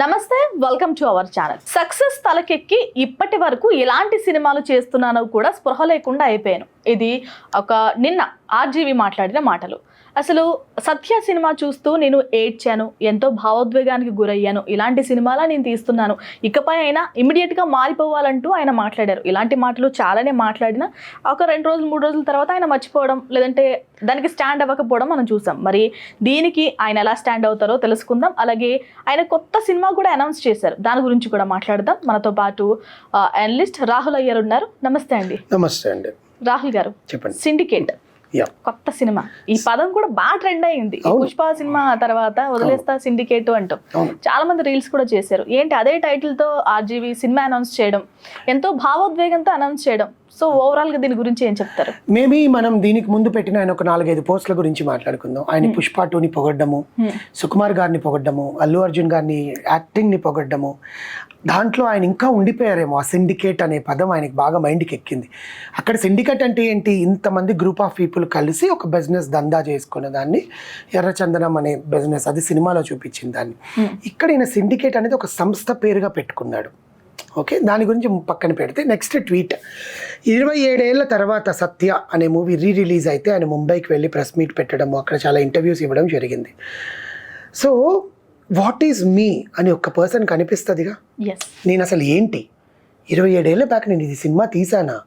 నమస్తే welcome to our channel success తలకెక్కి ఇప్పటి వరకు ఎలాంటి సినిమాలు చేస్తున్నానో కూడా స్పృహ లేకుండా అయిపోయాను. ఇది ఒక నిన్న ఆర్జీవి మాట్లాడిన మాటలు. అసలు సత్య సినిమా చూస్తూ నేను ఏడ్చాను ఎంతో భావోద్వేగానికి గురయ్యాను. ఇలాంటి సినిమాలా నేను తీస్తున్నాను. ఇకపై అయినా ఇమీడియట్గా మారిపోవాలంటూ ఆయన మాట్లాడారు. ఇలాంటి మాటలు చాలానే మాట్లాడిన ఒక రెండు రోజులు మూడు రోజుల తర్వాత ఆయన మర్చిపోవడం లేదంటే దానికి స్టాండ్ అవ్వకపోవడం మనం చూసాం. మరి దీనికి ఆయన ఎలా స్టాండ్ అవుతారో తెలుసుకుందాం. అలాగే ఆయన కొత్త సినిమా కూడా అనౌన్స్ చేశారు. దాని గురించి కూడా మాట్లాడదాం. మనతో పాటు అనలిస్ట్ రాహుల్ అయ్యర్ ఉన్నారు. నమస్తే అండి. నమస్తే అండి. రాహుల్ గారు చెప్పండి. సిండికేట్. కొత్త సినిమా. ఈ పదం కూడా బాగా ట్రెండ్ అయింది. పుష్ప సినిమా తర్వాత వదిలేస్తా సిండికేట్ అంటూ. చాలా మంది రీల్స్ కూడా చేశారు. ఏంటి? అదే టైటిల్తో ఆర్జీవి సినిమా అనౌన్స్ చేయడం ఎంతో భావోద్వేగంతో అనౌన్స్ చేయడం. సో ఓవరాల్గా దీని గురించి ఏం చెప్తారు? మేబీ మనం దీనికి ముందు పెట్టిన ఆయన ఒక నాలుగైదు పోస్టుల గురించి మాట్లాడుకుందాం. ఆయన పుష్ప టూని పొగడ్డము Hmm. సుకుమార్ గారిని పొగడ్డము అల్లు అర్జున్ గారిని యాక్టింగ్ని పొగడ్డము. దాంట్లో ఆయన ఇంకా ఉండిపోయారేమో. ఆ సిండికేట్ అనే పదం ఆయనకి బాగా మైండ్కి ఎక్కింది. అక్కడ సిండికేట్ అంటే ఏంటి? ఇంతమంది గ్రూప్ ఆఫ్ పీపుల్ కలిసి ఒక బిజినెస్ దందా చేసుకునే దాన్ని ఎర్రచందనం అనే బిజినెస్ అది సినిమాలో చూపించింది దాన్ని. ఇక్కడ ఈయన సిండికేట్ అనేది ఒక సంస్థ పేరుగా పెట్టుకున్నాడు. ఓకే? దాని గురించి పక్కన పెడితే నెక్స్ట్ ట్వీట్. ఇరవై ఏడేళ్ళ తర్వాత సత్య అనే మూవీ రీ రిలీజ్ అయితే ఆయన ముంబైకి వెళ్ళి ప్రెస్ మీట్ పెట్టడం అక్కడ చాలా ఇంటర్వ్యూస్ ఇవ్వడం జరిగింది. సో వాట్ ఈజ్ మీ అని ఒక పర్సన్ కనిపిస్తుందిగా? నేను అసలు ఏంటి? ఇరవై ఏడేళ్ళ బ్యాక్ నేను ఇది సినిమా తీసానా?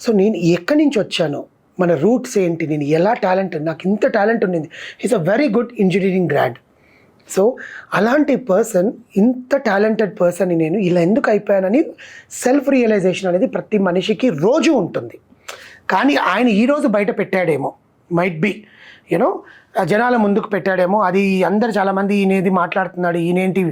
సో నేను ఎక్కడి నుంచి వచ్చాను? మన రూట్స్ ఏంటి? నేను ఎలా టాలెంట్ నాకు ఇంత టాలెంట్ ఉండింది. Is a very good engineering grad so అలాంటి పర్సన్ ఇంత టాలెంటెడ్ పర్సన్ నేను ఇలా ఎందుకు అయిపోయానని సెల్ఫ్ రియలైజేషన్ అనేది ప్రతి మనిషికి రోజు ఉంటుంది. కానీ ఆయన ఈరోజు బయట పెట్టాడేమో. మైట్ బి యూనో జనాల ముందుకు పెట్టాడేమో. అది అందరు చాలామంది ఈయనేది మాట్లాడుతున్నాడు ఈయనేంటి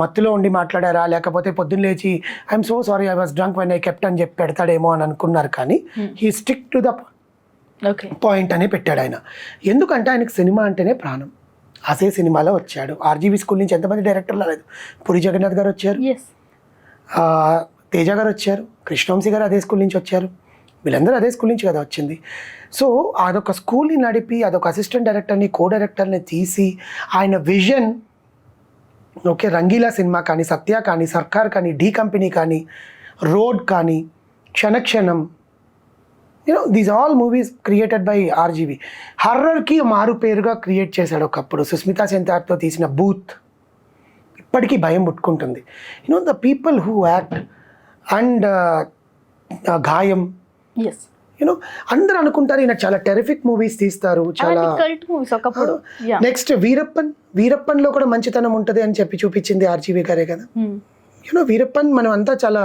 మత్తులో ఉండి మాట్లాడారా? లేకపోతే పొద్దున్న లేచి I'm so sorry I was drunk when I kept అని చెప్పి పెడతాడేమో అని అనుకున్నారు. కానీ he stick to the point అని పెట్టాడు ఆయన. ఎందుకంటే ఆయనకి సినిమా అంటేనే ప్రాణం. అసే సినిమాలో వచ్చాడు. ఆర్జీవీ స్కూల్ నుంచి ఎంతమంది డైరెక్టర్లు రాలేదు? పురి జగన్నాథ్ గారు వచ్చారు. తేజ గారు వచ్చారు. కృష్ణవంశీ గారు అదే స్కూల్ నుంచి వచ్చారు. వీళ్ళందరూ అదే స్కూల్ నుంచి కదా వచ్చింది. సో అదొక స్కూల్ని నడిపి అదొక అసిస్టెంట్ డైరెక్టర్ని కో డైరెక్టర్ని తీసి ఆయన విజన్ ఓకే రంగీలా సినిమా కానీ సత్య కానీ సర్కార్ కానీ డి కంపెనీ కానీ రోడ్ కానీ Kshanakshanam you know these all movies created by RGV హర్రర్కి మారు పేరుగా క్రియేట్ చేశాడు ఒకప్పుడు సుస్మితా సెంతార్తో తీసిన బూత్ ఇప్పటికీ భయం పుట్టుకుంటుంది. You know the people who act and Gaayam. Yes you know అందరూ అనుకుంటారు ఈయన చాలా టెరిఫిక్ మూవీస్ తీస్తారు చాలా ఒకప్పుడు. నెక్స్ట్ వీరప్పన్. వీరప్పన్లో కూడా మంచితనం ఉంటుంది అని చెప్పి చూపించింది ఆర్జీవి గారే కదా. యూనో వీరప్పన్ మనం అంతా చాలా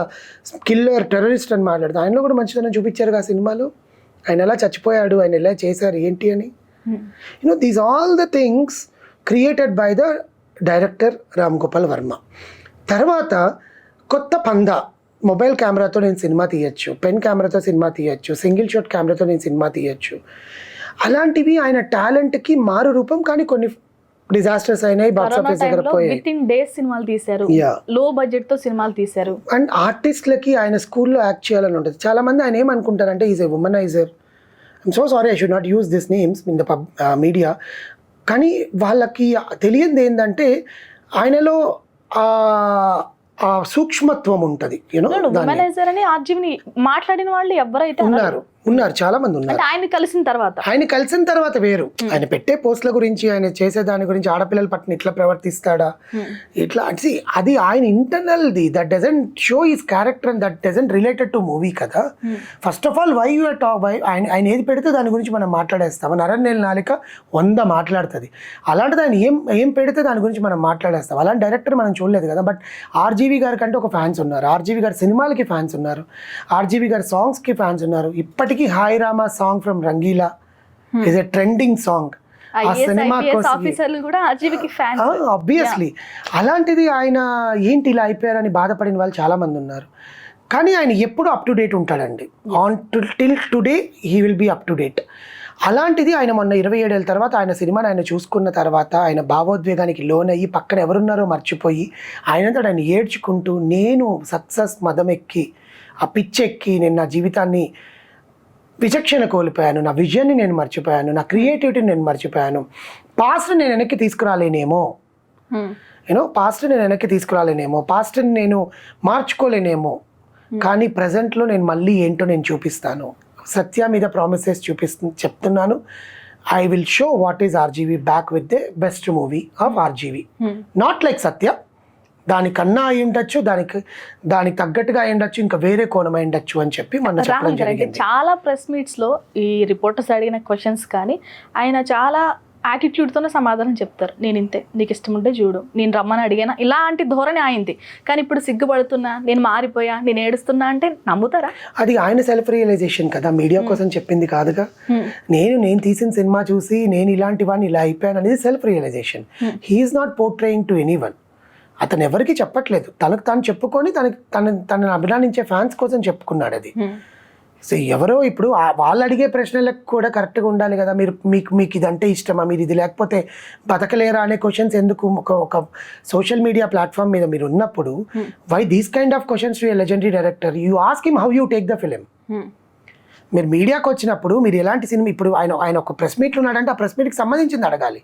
కిల్లర్ టెర్రరిస్ట్ అని మాట్లాడతాం. ఆయనలో కూడా మంచితనం చూపించారు ఆ సినిమాలో. ఆయన ఎలా చచ్చిపోయాడు ఆయన ఎలా చేశారు ఏంటి అని. You know these all the things created by the director Ram Gopal Varma తర్వాత కొత్త పందా మొబైల్ కెమెరాతో నేను సినిమా తీయచ్చు పెన్ కెమెరాతో సినిమా తీయచ్చు సింగిల్ షాట్ కెమెరాతో నేను సినిమా తీయచ్చు. అలాంటివి ఆయన టాలెంట్కి మారు రూపం కానీ కొన్ని డిజాస్టర్స్ అయినాయి బాక్స్ ఆఫీస్ దగ్గర పోయాయి. విత్ ఇన్ డేస్ సినిమాలు తీశారు. లో బడ్జెట్తో సినిమాలు తీశారు. అండ్ ఆర్టిస్ట్లకి ఆయన స్కూల్లో యాక్ట్ చేయాలని ఉంటుంది. చాలా మంది ఆయన ఏమనుకుంటారంటే is a womaniser I'm so sorry I should not use this names in the pub media కానీ వాళ్ళకి తెలియంది ఏంటంటే ఆయనలో ఆ సూక్ష్మత్వం ఉంటుంది యూనో మాట్లాడిన వాళ్ళు ఎవరైతే. ఉన్నారు. ఉన్నారు చాలా మంది ఉన్నారు ఆయన కలిసిన తర్వాత. ఆయన కలిసిన తర్వాత వేరు. ఆయన పెట్టే పోస్టుల గురించి ఆయన చేసే దాని గురించి ఆడపిల్లల పట్ల ఇట్లా ప్రవర్తిస్తాడా? ఇట్లా అంటే అది ఆయన internal the that doesn't show his character and that doesn't related to movie కదా. First of all why you talk why ఆయన ఆయన ఏది పెడితే దాని గురించి మనం మాట్లాడేస్తాం. నరన్నేల నాలిక వంద మాట్లాడుతుంది. అలాంటిది ఆయన ఏం ఏం పెడితే దాని గురించి మనం మాట్లాడేస్తాం. అలాంటి డైరెక్టర్ మనం చూడలేదు కదా. బట్ ఆర్జీవి గారి కంటే ఒక ఫ్యాన్స్ ఉన్నారు. ఆర్జీవి గారి సినిమాలకి ఫ్యాన్స్ ఉన్నారు. ఆర్జీవి గారి సాంగ్స్కి ఫ్యాన్స్ ఉన్నారు. ఇప్పటికీ Hai Rama song from Rangeela. Is a trending song ఆ సినిమా ఐపీఎస్ కోసం ఆఫీసర్లు కూడా ఆర్జీవికి ఫ్యాన్స్ ఆబ్వియస్లీ అలాంటిది ఆయన ఏంటి ఇలా అయిపోయారని బాధపడిన వాళ్ళు చాలా మంది ఉన్నారు. కానీ ఆయన ఎప్పుడు అప్ టు డేట్ ఉంటాడండి. On till today he will be up to date అలాంటిది ఆయన మొన్న ఇరవై ఏడేళ్ళ తర్వాత ఆయన సినిమాని ఆయన చూసుకున్న తర్వాత ఆయన భావోద్వేగానికి లోనయ్యి పక్కన ఎవరున్నారో మర్చిపోయి ఆయనంతట ఆయన ఏడ్చుకుంటూ నేను సక్సెస్ మదమెక్కి ఆ పిచ్చెక్కి నేను నా జీవితాన్ని విచక్షణ కోల్పోయాను నా విజన్ని నేను మర్చిపోయాను నా క్రియేటివిటీని నేను మర్చిపోయాను. పాస్ట్ నేను వెనక్కి తీసుకురాలేనేమో. యూనో పాస్ట్ నేను వెనక్కి తీసుకురాలేనేమో. పాస్ట్ని నేను మార్చుకోలేనేమో. కానీ ప్రజెంట్లో నేను మళ్ళీ ఏంటో నేను చూపిస్తాను. సత్య మీద ప్రామిసెస్ చూపిస్తు చెప్తున్నాను. I will show what is RGV back with the best movie of RGV not like Satya దానికన్నా అయి ఉండొచ్చు దానికి దానికి తగ్గట్టుగా అయి ఉండొచ్చు ఇంకా వేరే కోణం అయి ఉండొచ్చు అని చెప్పి రాహుల్ గారు జరిగింది. చాలా ప్రెస్ మీట్స్లో ఈ రిపోర్టర్స్ అడిగిన క్వశ్చన్స్ కానీ ఆయన చాలా attitude తోనే సమాధానం చెప్తారు. నేను ఇంతే నీకు ఇష్టం ఉంటే చూడు నేను రమ్మని అడిగానా? ఇలాంటి ధోరణి అయింది. కానీ ఇప్పుడు సిగ్గుపడుతున్నా నేను మారిపోయా నేను ఏడుస్తున్నా అంటే నమ్ముతారా? అది ఆయన సెల్ఫ్ రియలైజేషన్ కదా మీడియా కోసం చెప్పింది కాదుగా. నేను నేను తీసిన సినిమా చూసి నేను ఇలాంటి వాడిని ఇలా అయిపోయాను అనేది self realisation he's not portraying to anyone అతను ఎవరికి చెప్పట్లేదు. తనకు తాను చెప్పుకొని తనకి తన తనని అభిమానించే ఫ్యాన్స్ కోసం చెప్పుకున్నాడు అది. సో ఎవరో ఇప్పుడు వాళ్ళు అడిగే ప్రశ్నలకు కూడా కరెక్ట్గా ఉండాలి కదా. మీరు మీకు మీకు ఇదంటే ఇష్టమా? మీరు ఇది లేకపోతే బతకలేరా అనే క్వశ్చన్స్ ఎందుకు ఒక ఒక సోషల్ మీడియా ప్లాట్ఫామ్ మీద మీరు ఉన్నప్పుడు why these kind of questions to legendary director? You ask him how you take the film. మీరు మీడియాకి వచ్చినప్పుడు మీరు ఎలాంటి సినిమా ఇప్పుడు ఆయన ఆయన ఒక ప్రెస్ మీట్లో ఉన్నాడంటే ఆ ప్రెస్ మీట్కి సంబంధించింది అడగాలి.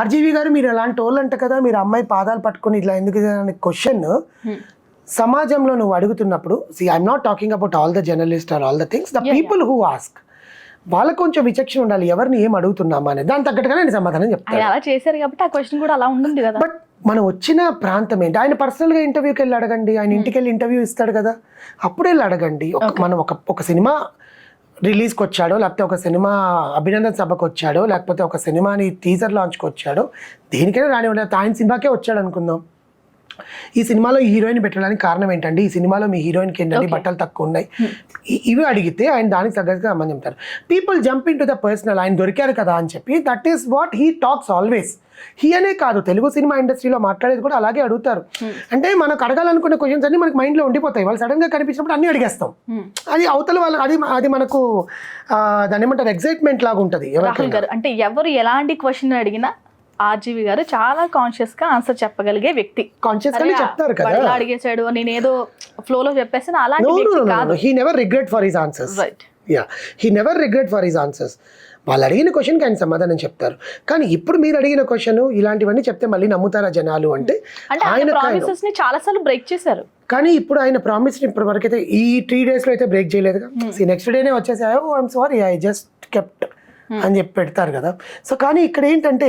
ఆర్జీవీ గారు మీరు ఎలాంటి వాళ్ళు అంట కదా మీరు అమ్మాయి పాదాలు పట్టుకొని ఇట్లా ఎందుకు అనే క్వశ్చన్ సమాజంలో నువ్వు అడుగుతున్నప్పుడు see I'm not talking about all the journalist or all the things the people who ask వాళ్ళకు కొంచెం విచక్షణ ఉండాలి ఎవరిని ఏం అడుగుతున్నామా అనేది. దాని తగ్గట్టుగా నేను సమాధానం చెప్తాను. అలా చేశారు కాబట్టి ఆ క్వశ్చన్ కూడా అలా ఉంటుంది కదా. బట్ మనం వచ్చిన ప్రాంతం ఏంటి? ఆయన పర్సనల్గా ఇంటర్వ్యూకి వెళ్ళి అడగండి. ఆయన ఇంటికి వెళ్ళి ఇంటర్వ్యూ ఇస్తాడు కదా. అప్పుడు వెళ్ళి అడగండి మనం ఒక ఒక సినిమా రిలీజ్కి వచ్చాడో లేకపోతే ఒక సినిమా అభినందన సభకు వచ్చాడో లేకపోతే ఒక సినిమాని టీజర్ లాంచ్కి వచ్చాడో దేనికైనా రానివ్వండి. ఆయన సినిమాకే వచ్చాడు అనుకుందాం ఈ సినిమాలో ఈ హీరోయిన్ పెట్టడానికి కారణం ఏంటండి? ఈ సినిమాలో మీ హీరోయిన్కి ఏంటండి. బట్టలు తక్కువ ఉన్నాయి. ఇవి అడిగితే ఆయన దానికి తగ్గట్టుగా అమ్మని చెప్తారు. People jump in to the personal ఆయన దొరికారు కదా అని చెప్పి that is what he talks always he అనే కాదు. తెలుగు సినిమా ఇండస్ట్రీలో మాట్లాడేది కూడా అలాగే అడుగుతారు. అంటే మనకు అడగాలనుకునే క్వశ్చన్స్ అన్ని మనకి మైండ్లో ఉండిపోతాయి. వాళ్ళు సడన్గా కనిపించినప్పుడు అన్ని అడిగేస్తాం. Hmm. అది అవతల వాళ్ళ అది అది మనకు ఆ, దాన్ని ఏమంటారు? ఎగ్జైట్మెంట్ లాగా ఉంటుంది రాహుల్ గారు అంటే ఎవరు ఎలాంటి క్వశ్చన్ అడిగినా ఆర్జీవి గారు చాలా కాన్షియస్గా ఆన్సర్ చెప్పగలిగే వ్యక్తి. కాన్షియస్గానే అరే, చెప్తారు కదా. అడిగేశాడు నేను ఏదో ఫ్లో లో చెప్పేసాను కాదు. He never regret for his answers right yeah he never regret for his answers వాళ్ళు అడిగిన క్వశ్చన్కి ఆయన సమాధానం చెప్తారు. కానీ ఇప్పుడు మీరు అడిగిన క్వశ్చన్ ఇలాంటివన్నీ చెప్తే మళ్ళీ నమ్ముతారా జనాలు అంటే ఆయన ఆయన ప్రామిసెస్ని చాలా సార్లు బ్రేక్ చేశారు. కానీ ఇప్పుడు ఆయన ప్రామిస్ ఇప్పటి వరకు అయితే ఈ త్రీ డేస్లో అయితే బ్రేక్ చేయలేదుగా. నెక్స్ట్ డేనే వచ్చేసి ఓ I'm sorry I just kept అని చెప్పి పెడతారు కదా. సో కానీ ఇక్కడ ఏంటంటే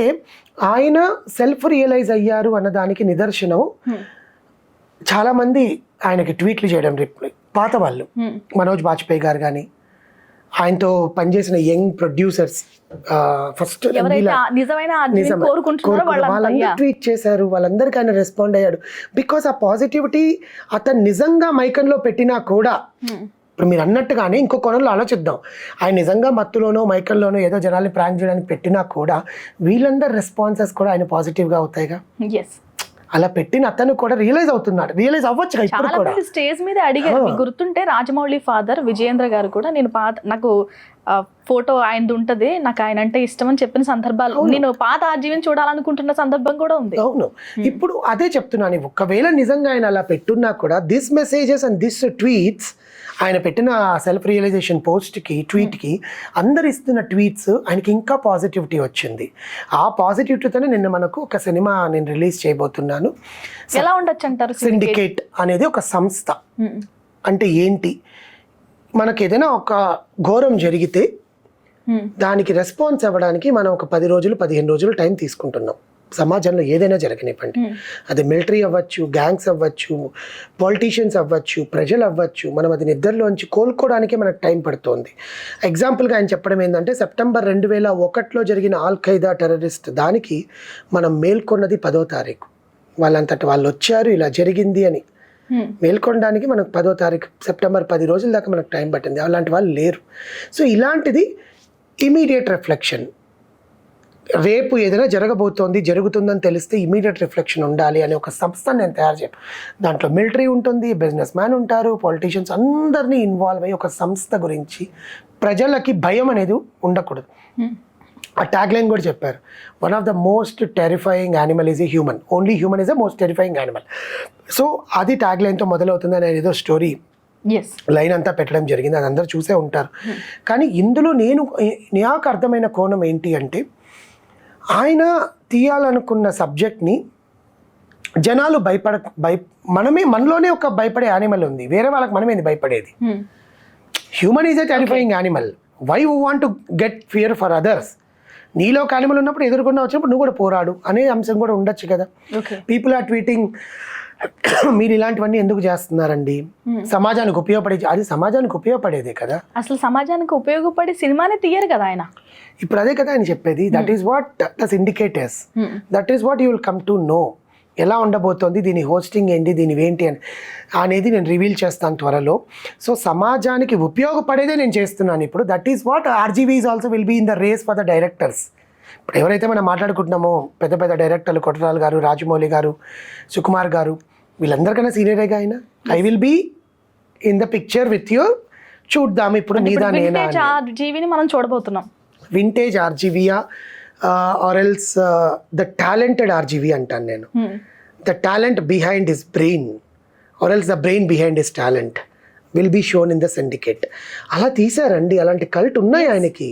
ఆయన సెల్ఫ్ రియలైజ్ అయ్యారు అన్న దానికి నిదర్శనం. చాలా మంది ఆయనకి ట్వీట్లు చేయడం రిప్లై. పాత వాళ్ళు. Hmm. మనోజ్ బాజ్పేయి గారు కానీ ఆయనతో పనిచేసిన యంగ్ ప్రొడ్యూసర్స్ ఫస్ట్ వాళ్ళందరూ. ట్వీట్ చేశారు వాళ్ళందరికీ ఆయన రెస్పాండ్ అయ్యాడు. బికాస్ ఆ పాజిటివిటీ అతను నిజంగా మైకంలో పెట్టినా కూడా Hmm. ఇప్పుడు మీరు అన్నట్టుగానే ఇంకో కోణంలో ఆలోచిద్దాం. ఆయన నిజంగా మత్తులోనో మైకంలోనో ఏదో జనాల్ని ప్రాంక్ చేయడానికి పెట్టినా కూడా వీళ్ళందరి రెస్పాన్సెస్ కూడా ఆయన పాజిటివ్గా అవుతాయిగా? ఎస్ అలా పెట్టిన అతను కూడా రియలైజ్ అవుతున్నాడు. రియలైజ్ అవ్వచ్చు ఇప్పుడు కూడా. స్టేజ్ మీద అడిగారు. గుర్తుంటే రాజమౌళి ఫాదర్ విజయేంద్ర గారు కూడా నేను పాత నాకు ఫోటో ఆయనది ఉంటది. నాకు ఆయన అంటే ఇష్టం అని చెప్పిన సందర్భాలు. నేను పాత ఆర్జీవిని చూడాలనుకుంటున్న సందర్భం కూడా ఉంది. అవును. ఇప్పుడు అదే చెప్తున్నాను. ఒకవేళ నిజంగా ఆయన అలా పెట్టున్నా కూడా this messages and this tweets ఆయన పెట్టిన సెల్ఫ్ రియలైజేషన్ పోస్ట్కి ట్వీట్కి అందరు ఇస్తున్న ట్వీట్స్ ఆయనకి ఇంకా పాజిటివిటీ వచ్చింది. ఆ పాజిటివిటీతోనే నిన్న మనకు ఒక సినిమా నేను రిలీజ్ చేయబోతున్నాను. ఎలా ఉండొచ్చు అంటారు సిండికేట్ అనేది ఒక సంస్థ. అంటే ఏంటి? మనకి ఏదైనా ఒక ఘోరం జరిగితే. దానికి రెస్పాన్స్ అవ్వడానికి మనం ఒక పది రోజులు పదిహేను రోజులు టైం తీసుకుంటున్నాం. సమాజంలో ఏదైనా జరగనివ్వండి. Hmm. అది మిలిటరీ అవ్వచ్చు గ్యాంగ్స్ అవ్వచ్చు పాలిటీషియన్స్ అవ్వచ్చు ప్రజలు అవ్వచ్చు మనం అది నిద్రలోంచి కోలుకోవడానికే మనకు టైం పడుతోంది. ఎగ్జాంపుల్గా ఆయన చెప్పడం ఏంటంటే సెప్టెంబర్ రెండు వేల ఒకటిలో జరిగిన ఆల్ ఖైదా టెర్రరిస్ట్ దానికి మనం మేల్కొన్నది పదో తారీఖు. వాళ్ళంతటి వాళ్ళు వచ్చారు ఇలా జరిగింది అని. Hmm. మేల్కొనడానికి మనకు పదో తారీఖు సెప్టెంబర్ పది రోజుల దాకా మనకు టైం పట్టింది. అలాంటి వాళ్ళు లేరు. సో ఇలాంటిది ఇమీడియట్ రిఫ్లెక్షన్. రేపు ఏదైనా జరగబోతోంది జరుగుతుందని తెలిస్తే ఇమీడియట్ రిఫ్లెక్షన్ ఉండాలి అనే ఒక సంస్థను నేను తయారు చేయను దాంట్లో మిలిటరీ ఉంటుంది బిజినెస్ మ్యాన్ ఉంటారు పొలిటీషియన్స్ అందరినీ ఇన్వాల్వ్ అయ్యి ఒక సంస్థ గురించి ప్రజలకి భయం అనేది ఉండకూడదు. ఆ ట్యాగ్ లైన్ కూడా చెప్పారు. One of the most terrifying animal is a human only human is a most terrifying animal so అది ట్యాగ్ లైన్తో మొదలవుతుంది అనే ఏదో స్టోరీ లైన్ అంతా పెట్టడం జరిగింది. అది అందరూ చూసే ఉంటారు. కానీ ఇందులో నేను నాకు అర్థమైన కోణం ఏంటి అంటే ఆయన తీయాలనుకున్న సబ్జెక్ట్ని జనాలు భయపడ భయ మనమే మనలోనే ఒక భయపడే యానిమల్ ఉంది. వేరే వాళ్ళకి మనమేంది భయపడేది. Human is a terrifying animal why you want to get fear for others నీలో ఒక యానిమల్ ఉన్నప్పుడు ఎదుర్కొన్న వచ్చినప్పుడు నువ్వు కూడా పోరాడు అనే అంశం కూడా ఉండొచ్చు కదా. పీపుల్ ఆర్ ట్వీటింగ్ మీరు ఇలాంటివన్నీ ఎందుకు చేస్తున్నారండి? సమాజానికి ఉపయోగపడే అది సమాజానికి ఉపయోగపడేదే కదా? అసలు సమాజానికి ఉపయోగపడి సినిమానే తీయరు కదా ఆయన. ఇప్పుడు అదే కదా ఆయన చెప్పేది that is what thus indicators. That is what you will come to know ఎలా ఉండబోతోంది దీని హోస్టింగ్ ఏంటి దీని ఏంటి అని అనేది నేను రివీల్ చేస్తాను త్వరలో. సో సమాజానికి ఉపయోగపడేదే నేను చేస్తున్నాను ఇప్పుడు. That is what RGV is also will be in the race for the directors ఇప్పుడు ఎవరైతే మనం మాట్లాడుకుంటున్నామో పెద్ద పెద్ద డైరెక్టర్లు కొట్టరాల్ గారు రాజమౌళి గారు సుకుమార్ గారు వీళ్ళందరికన్నా సీనియరేగా ఆయన I will be in the picture with you చూద్దాం ఇప్పుడు నీదా నేనా మనం చూడబోతున్నాం. Vintage ఆర్జీవియా or else the talented RGV అంటాను నేను. The talent behind his brain or else the brain behind his talent will be shown in the syndicate అలా తీసారండి అలాంటి కల్ట్ ఉన్నాయి ఆయనకి.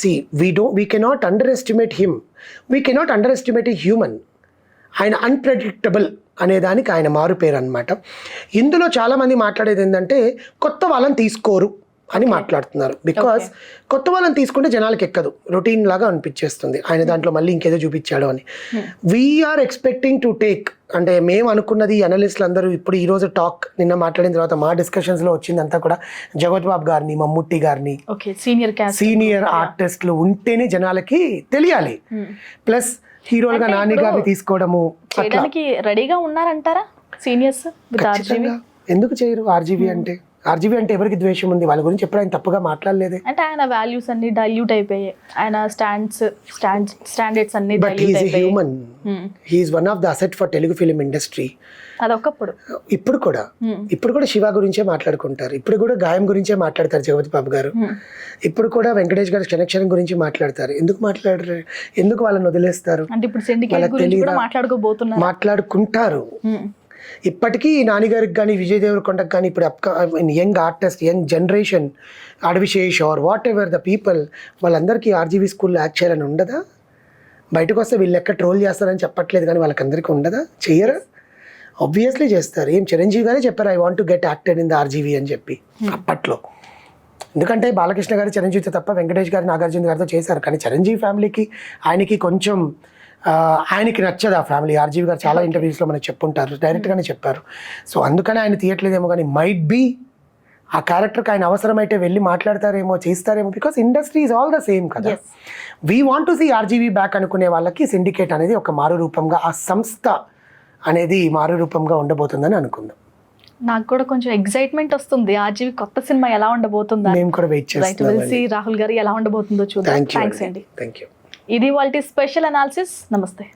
See we do we cannot underestimate him we cannot underestimate human ఆయన unpredictable అనే దానికి ఆయన మారు పేరు అనమాట ఇందులో చాలామంది మాట్లాడేది ఏంటంటే కొత్త వాళ్ళని తీసుకోరు అని మాట్లాడుతున్నారు. బికాస్ కొత్త వాళ్ళని తీసుకుంటే జనాలకి ఎక్కదు. రొటీన్ లాగా అనిపించేస్తుంది. ఆయన దాంట్లో మళ్ళీ ఇంకేదో చూపించాడు అని. వీఆర్ ఎక్స్పెక్టింగ్ టు టేక్ అంటే మేము అనుకున్నది అనలిస్టులు అందరూ ఇప్పుడు ఈ రోజు టాక్ నిన్న మాట్లాడిన తర్వాత మా డిస్కషన్స్లో వచ్చిందంతా కూడా జగత్ బాబు గారిని మమ్ముట్టి గారిని ఓకే సీనియర్ సీనియర్ ఆర్టిస్టులు ఉంటేనే జనాలకి తెలియాలి. ప్లస్ హీరోలుగా నాని గారిని తీసుకోవడము చేయడానికి రెడీగా ఉన్నారంటారా? సీనియర్స్ ఎందుకు చేయరు ఆర్జీవీ అంటే? ఆర్జీవీ అంటే ఎవరికి ద్వేషం ఉంది? వాళ్ళ గురించి ఎప్పుడు ఆయన తప్పుగా మాట్లాడలేదే? అంటే ఆయన వాల్యూస్ అన్ని డైల్యూట్ అయిపోయాయి. ఆయన స్టాండ్స్ స్టాండ్ స్టాండర్డ్స్ అన్ని బట్ అయిపోయాయి. Human. He's one of the asset for Telugu film industry అదొకప్పుడు ఇప్పుడు కూడా. Hmm. ఇప్పుడు కూడా శివ గురించే మాట్లాడుకుంటారు. ఇప్పుడు కూడా గాయం గురించే మాట్లాడతారు జగపతి బాబు గారు. Hmm. ఇప్పుడు కూడా వెంకటేష్ గారు క్షణక్షణం గురించి మాట్లాడతారు. ఎందుకు మాట్లాడరు? ఎందుకు వాళ్ళని వదిలేస్తారు? అంటే ఇప్పుడు? మాట్లాడుకోబోతున్నారు. మాట్లాడుకుంటారు. Hmm. ఇప్పటికీ నాన్నగారికి కానీ విజయ్ దేవరకొండకి కానీ ఇప్పుడు up young artist young generation Adivi Sesh or whatever the people వాళ్ళందరికీ ఆర్జీవీ స్కూల్లో యాక్ట్ చేయాలని ఉండదా? బయటకు వస్తే వీళ్ళు ఎక్కడ ట్రోల్ చేస్తారని చెప్పట్లేదు కానీ వాళ్ళకందరికీ ఉండదా? చెయ్యరా? ఆబ్వియస్లీ చేస్తారు. ఏం చిరంజీవి గారే చెప్పారు I want to get acted in the RGV అని చెప్పి. అప్పట్లో. ఎందుకంటే బాలకృష్ణ గారు చిరంజీవితో తప్ప వెంకటేష్ గారు నాగార్జున గారితో చేశారు. కానీ చిరంజీవి ఫ్యామిలీకి ఆయనకి కొంచెం ఆయనకి నచ్చదు ఆ ఫ్యామిలీ. ఆర్జీవి గారు చాలా ఇంటర్వ్యూస్లో మనకి చెప్పుంటారు డైరెక్ట్గానే చెప్పారు. సో అందుకని ఆయన తీయట్లేదేమో కానీ మైట్ బీ ఆ క్యారెక్టర్కి ఆయన అవసరమైతే వెళ్ళి మాట్లాడతారేమో చేస్తారేమో because industry is all the same కదా. We want to see RGV back అనుకునే వాళ్ళకి సిండికేట్ అనేది ఒక మారు రూపంగా ఆ సంస్థ అనేది మారు రూపంగా ఉండబోతుందని అనుకుందాం. నాకు కూడా కొంచెం ఎక్సైట్మెంట్ వస్తుంది. ఆర్జీవి కొత్త సినిమా ఎలా ఉండబోతుందా మేము కూడా వెయిట్ వెల్సి రాహుల్ గారు ఎలా ఉండబోతుందో చూద్దాం. థ్యాంక్స్ అండి. థ్యాంక్ యూ ఇది వాళ్ళ స్పెషల్ అనాలిసిస్. నమస్తే.